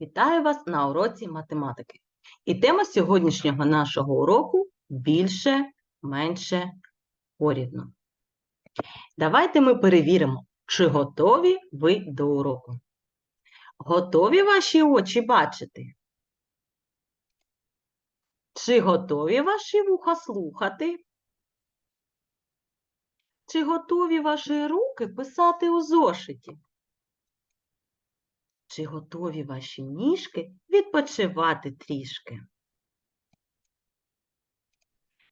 Вітаю вас на уроці математики. І тема сьогоднішнього нашого уроку більше, менше, порівну. Давайте ми перевіримо, чи готові ви до уроку. Готові ваші очі бачити? Чи готові ваші вуха слухати? Чи готові ваші руки писати у зошиті? Чи готові ваші ніжки відпочивати трішки?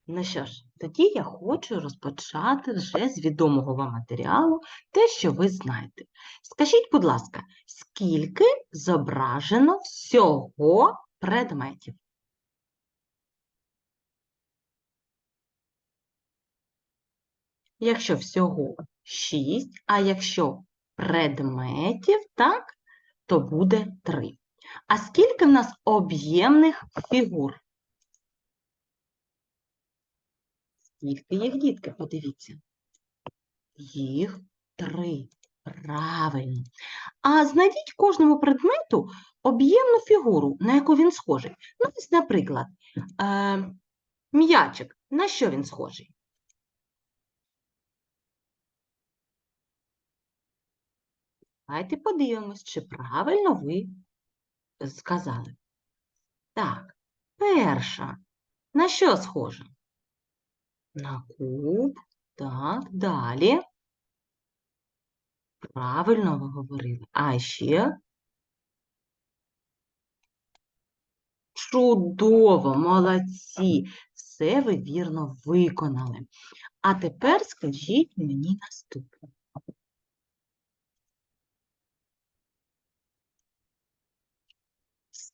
Ну що ж, тоді я хочу розпочати вже з відомого вам матеріалу те, що ви знаєте. Скажіть, будь ласка, скільки зображено всього предметів? Якщо всього 6, а якщо предметів, так, то буде 3. А скільки в нас об'ємних фігур? Скільки їх, дітки, подивіться. Їх 3. Правильно. А знайдіть кожному предмету об'ємну фігуру, на яку він схожий. Ну, ось, наприклад, е, м'ячик. На що він схожий? Давайте подивимось, чи правильно ви сказали. Так, перша. На що схожа? На куб. Так, далі. Правильно ви говорили. А ще? Чудово, молодці. Все ви вірно виконали. А тепер скажіть мені наступне.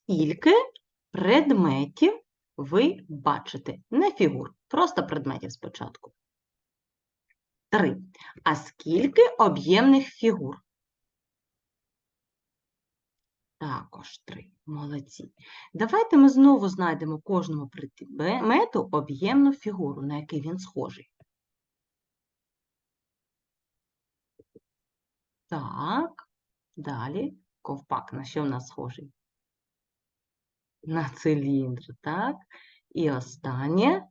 Скільки предметів ви бачите? Не фігур, просто предметів спочатку. Три. А скільки об'ємних фігур? Також три. Молодці. Давайте ми знову знайдемо кожному предмету об'ємну фігуру, на який він схожий. Так, далі ковпак, на що в нас схожий? На циліндр, так? І останнє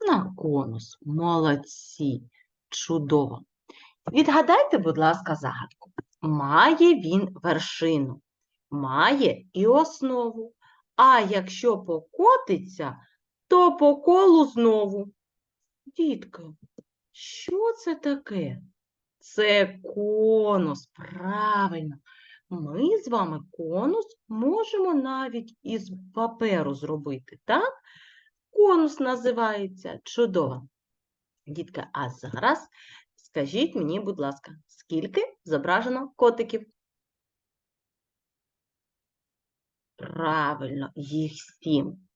на конус. Молодці. Чудово. Відгадайте, будь ласка, загадку. Має він вершину, має і основу. А якщо покотиться, то по колу знову. Дітки, що це таке? Це конус, правильно. Ми з вами конус можемо навіть із паперу зробити, так? Конус називається чудово. Дітка, а зараз скажіть мені, будь ласка, скільки зображено котиків? Правильно, їх сім.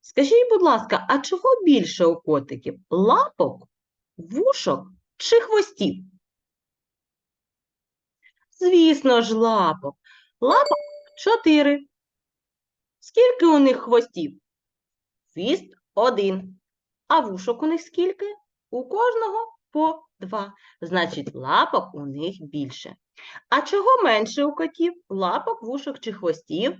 Скажіть, будь ласка, а чого більше у котиків? Лапок, вушок чи хвостів? Звісно ж, лапок. Лапок чотири. Скільки у них хвостів? Хвіст один. А вушок у них скільки? У кожного по два. Значить, лапок у них більше. А чого менше у котів? Лапок, вушок чи хвостів?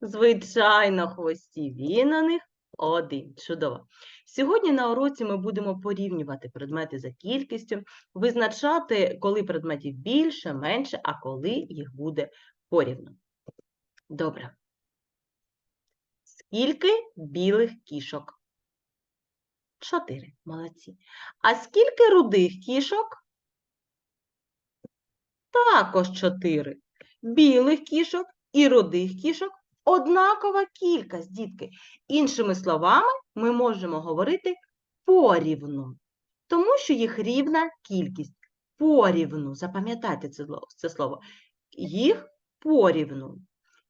Звичайно, хвостів. Він у них один. Чудово. Сьогодні на уроці ми будемо порівнювати предмети за кількістю, визначати, коли предметів більше, менше, а коли їх буде порівну. Добре. Скільки білих кішок? Чотири. Молодці. А скільки рудих кішок? Також чотири. Білих кішок і рудих кішок однакова кількість, дітки. Іншими словами, ми можемо говорити порівну, тому що їх рівна кількість. Порівну. Запам'ятайте це, слово. Їх порівну.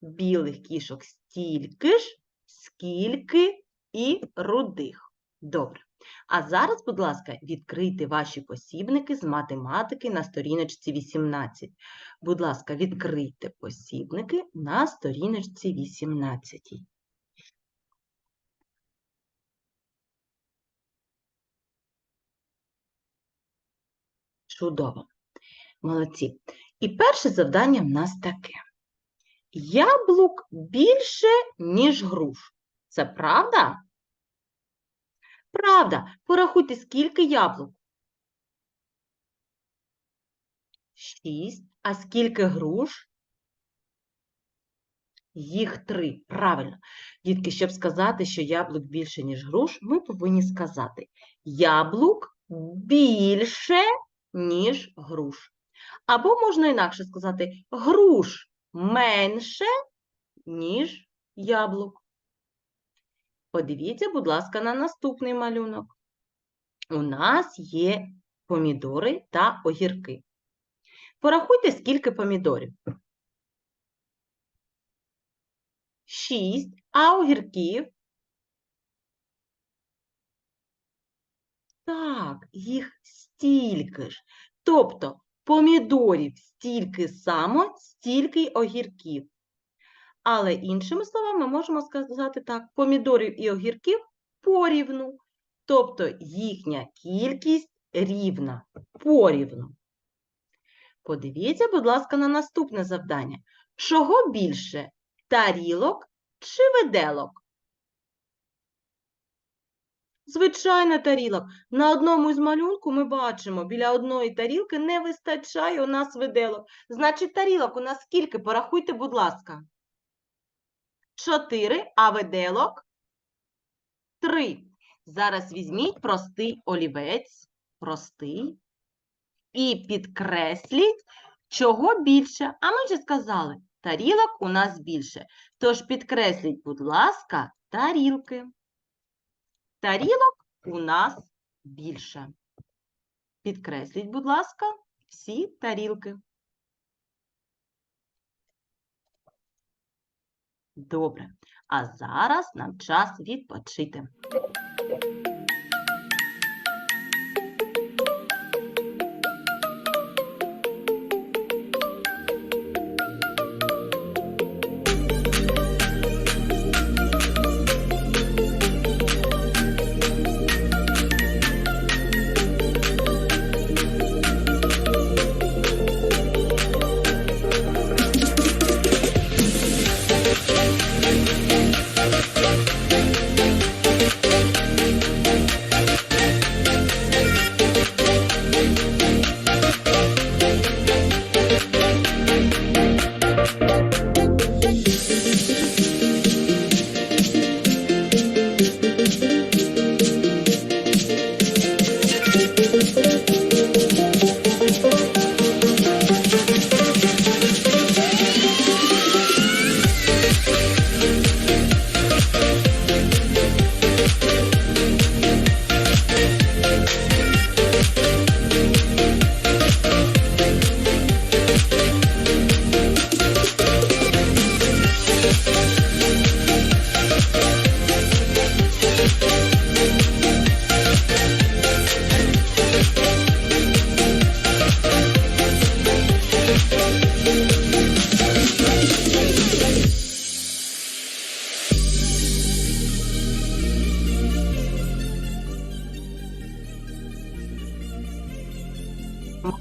Білих кішок стільки ж, скільки і рудих. Добре. А зараз, будь ласка, відкрийте ваші посібники з математики на сторіночці 18. Будь ласка, відкрийте посібники на сторіночці 18. Чудово. Молодці. І перше завдання в нас таке. Яблук більше, ніж груш. Це правда? Правда. Порахуйте, скільки яблук. Шість. А скільки груш? Їх три. Правильно. Дітки, щоб сказати, що яблук більше, ніж груш, ми повинні сказати яблук більше, ніж груш. Або можна інакше сказати груш менше, ніж яблук. Подивіться, будь ласка, на наступний малюнок. У нас є помідори та огірки. Порахуйте, скільки помідорів. Шість, а огірків? Так, їх стільки ж. Тобто помідорів стільки само, стільки огірків. Але іншими словами ми можемо сказати так: помідорів і огірків порівну. Тобто їхня кількість рівна, порівну. Подивіться, будь ласка, на наступне завдання. Чого більше? Тарілок чи виделок? Звичайно, тарілок. На одному із малюнку ми бачимо, біля одної тарілки не вистачає у нас виделок. Значить, тарілок у нас скільки? Порахуйте, будь ласка. Чотири, а виделок? Три. Зараз візьміть простий олівець, простий, і підкресліть, чого більше. А ми вже сказали, тарілок у нас більше. Тож підкресліть, будь ласка, тарілки. Тарілок у нас більше. Підкресліть, будь ласка, всі тарілки. Добре. А зараз нам час відпочити.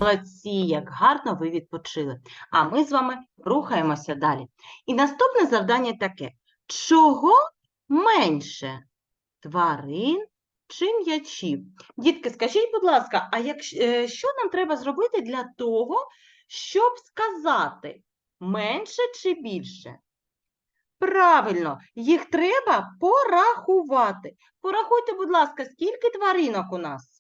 Молодці, як гарно ви відпочили. А ми з вами рухаємося далі. І наступне завдання таке: чого менше тварин чи м'ячів? Дітки, скажіть, будь ласка, а як, е, що нам треба зробити для того, щоб сказати менше чи більше? Правильно, їх треба порахувати. Порахуйте, будь ласка, скільки тваринок у нас?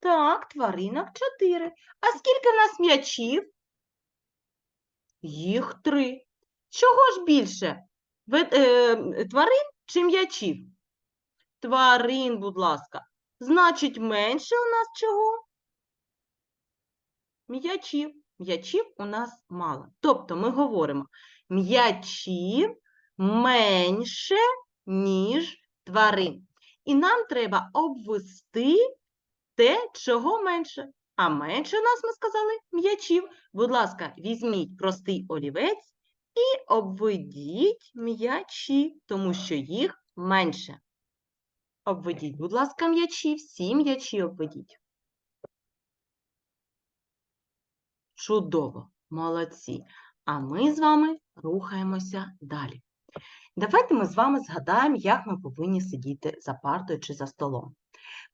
Так, тваринок чотири. А скільки в нас м'ячів? Їх три. Чого ж більше? Е, Тварин чи м'ячів? Тварин, будь ласка. Значить, менше у нас чого? М'ячів. М'ячів у нас мало. Тобто ми говоримо м'ячів менше, ніж тварин. І нам треба обвести те, чого менше. А менше у нас, ми сказали, м'ячів. Будь ласка, візьміть простий олівець і обведіть м'ячі, тому що їх менше. Обведіть, будь ласка, м'ячі, всі м'ячі обведіть. Чудово, молодці. А ми з вами рухаємося далі. Давайте ми з вами згадаємо, як ми повинні сидіти за партою чи за столом.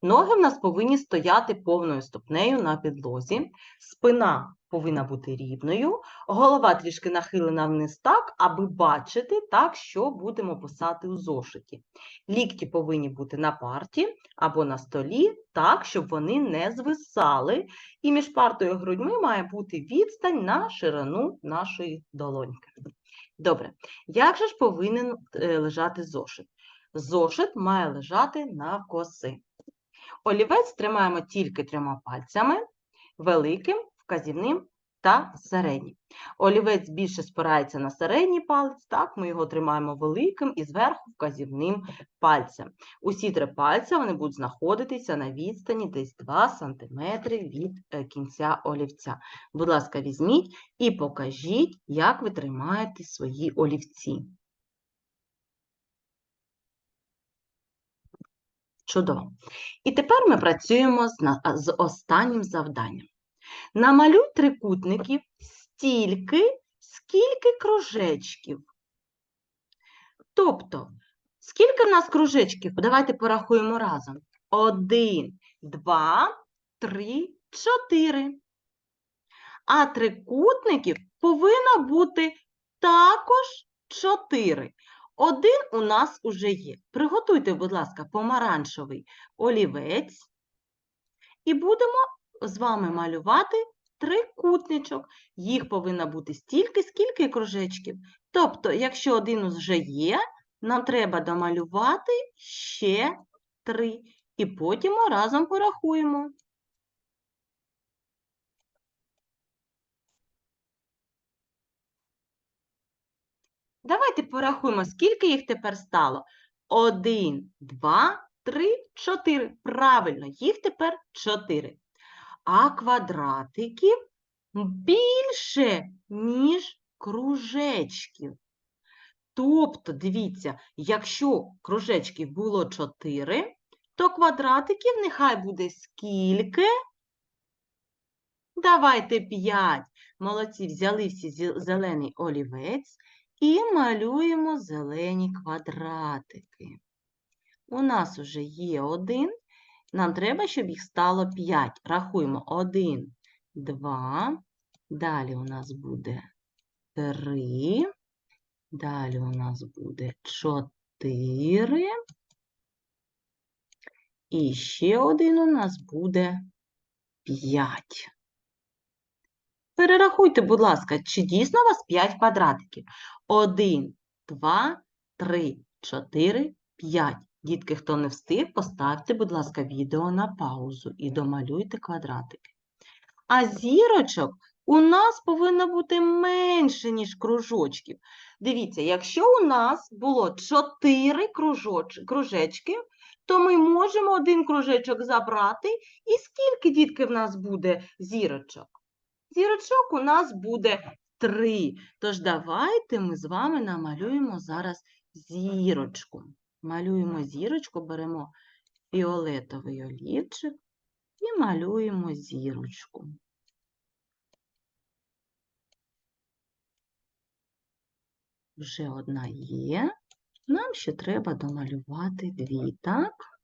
Ноги в нас повинні стояти повною ступнею на підлозі, спина повинна бути рівною, голова трішки нахилена вниз так, аби бачити, так, що будемо писати у зошиті. Лікті повинні бути на парті або на столі, так, щоб вони не звисали, і між партою і грудьми має бути відстань на ширину нашої долоньки. Добре, як же ж повинен е, лежати зошит? Зошит має лежати навкоси. Олівець тримаємо тільки трьома пальцями, великим, вказівним та середнім. Олівець більше спирається на середній палець, так, ми його тримаємо великим і зверху вказівним пальцем. Усі три пальця вони будуть знаходитися на відстані десь 2 см від е, кінця олівця. Будь ласка, візьміть і покажіть, як ви тримаєте свої олівці. Чудово. І тепер ми працюємо з, останнім завданням. Намалюй трикутників стільки, скільки кружечків. Тобто, скільки в нас кружечків? Давайте порахуємо разом. Один, два, три, чотири. А трикутників повинно бути також чотири. Один у нас уже є. Приготуйте, будь ласка, помаранчевий олівець. І будемо з вами малювати трикутничок. Їх повинно бути стільки, скільки кружечків. Тобто, якщо один вже є, нам треба домалювати ще три. І потім разом порахуємо. Давайте порахуємо, скільки їх тепер стало. Один, два, три, чотири. Правильно, їх тепер чотири. А квадратиків більше, ніж кружечків. Тобто, дивіться, якщо кружечків було 4, то квадратиків нехай буде скільки? Давайте 5. Молодці, взяли всі зелений олівець і малюємо зелені квадратики. У нас вже є один. Нам треба, щоб їх стало 5. Рахуємо 1, 2. Далі у нас буде 3. Далі у нас буде 4. І ще один у нас буде 5. Перерахуйте, будь ласка, чи дійсно у вас 5 квадратиків? 1, 2, 3, 4, 5. Дітки, хто не встиг, поставте, будь ласка, відео на паузу і домалюйте квадратики. А зірочок у нас повинно бути менше, ніж кружочків. Дивіться, якщо у нас було 4 кружоч... кружечки, то ми можемо один кружечок забрати. І скільки, дітки, в нас буде зірочок? Зірочок у нас буде 3. Тож давайте ми з вами намалюємо зараз зірочку. Малюємо зірочку, беремо фіолетовий олівчик і малюємо зірочку. Вже одна є. Нам ще треба домалювати дві, так?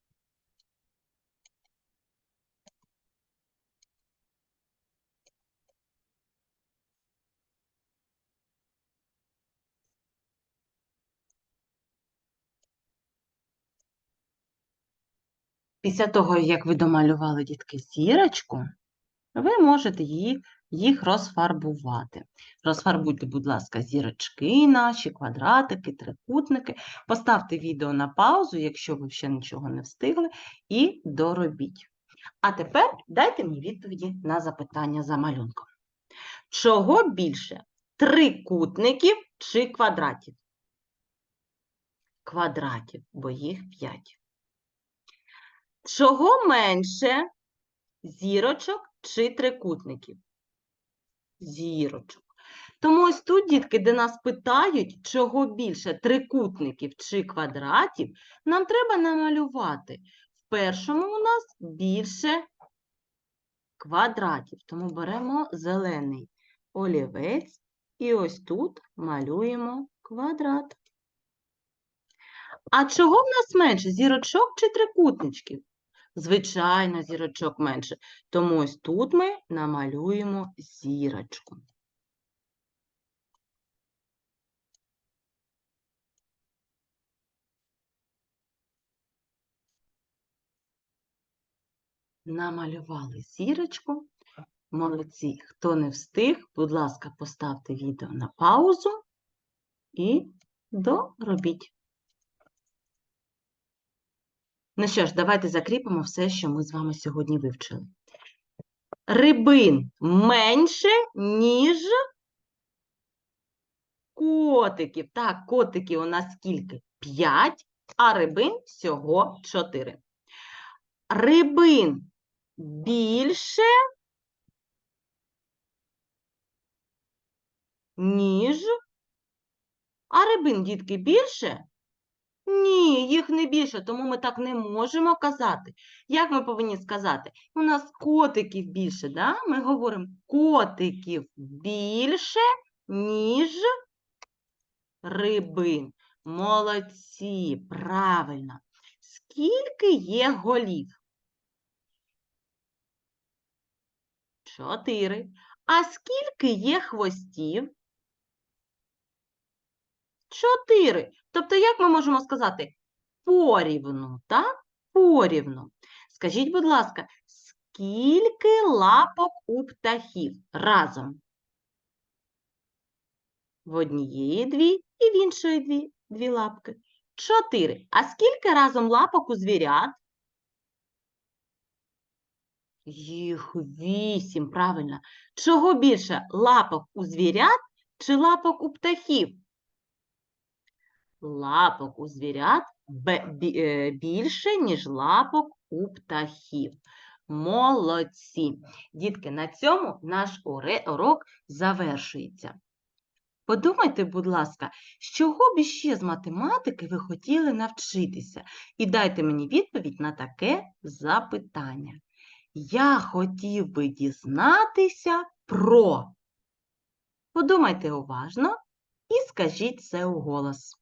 Після того, як ви домалювали, дітки, зірочку, ви можете їх, їх розфарбувати. Розфарбуйте, будь ласка, зірочки наші, квадратики, трикутники. Поставте відео на паузу, якщо ви ще нічого не встигли, і доробіть. А тепер дайте мені відповіді на запитання за малюнком. Чого більше? Трикутників чи квадратів? Квадратів, бо їх 5. Чого менше зірочок чи трикутників? Зірочок. Тому ось тут, дітки, де нас питають, чого більше трикутників чи квадратів, нам треба намалювати. В першому у нас більше квадратів. Тому беремо зелений олівець і ось тут малюємо квадрат. А чого в нас менше? Зірочок чи трикутничків? Звичайно, зірочок менше. Тому ось тут ми намалюємо зірочку. Намалювали зірочку. Молодці. Хто не встиг, будь ласка, поставте відео на паузу і доробіть. Ну що ж, давайте закріпимо все, що ми з вами сьогодні вивчили. Рибин менше, ніж котиків. Так, котиків у нас скільки? П'ять, а рибин всього чотири. Рибин більше, ніж. А рибин, дітки, більше? Ні, їх не більше, тому ми так не можемо казати. Як ми повинні сказати? У нас котиків більше, да? Ми говоримо котиків більше, ніж рибин. Молодці, правильно. Скільки є голів? Чотири. А скільки є хвостів? Чотири. Тобто, як ми можемо сказати? Порівну, так? Порівну. Скажіть, будь ласка, скільки лапок у птахів разом? В однієї дві і в іншої дві, дві лапки. Чотири. А скільки разом лапок у звірят? Їх вісім, правильно. Чого більше лапок у звірят чи лапок у птахів? Лапок у звірят е, більше, ніж лапок у птахів. Молодці. Дітки, на цьому наш урок завершується. Подумайте, будь ласка, з чого б іще з математики ви хотіли навчитися? І дайте мені відповідь на таке запитання. Я хотів би дізнатися про. Подумайте уважно і скажіть це уголос.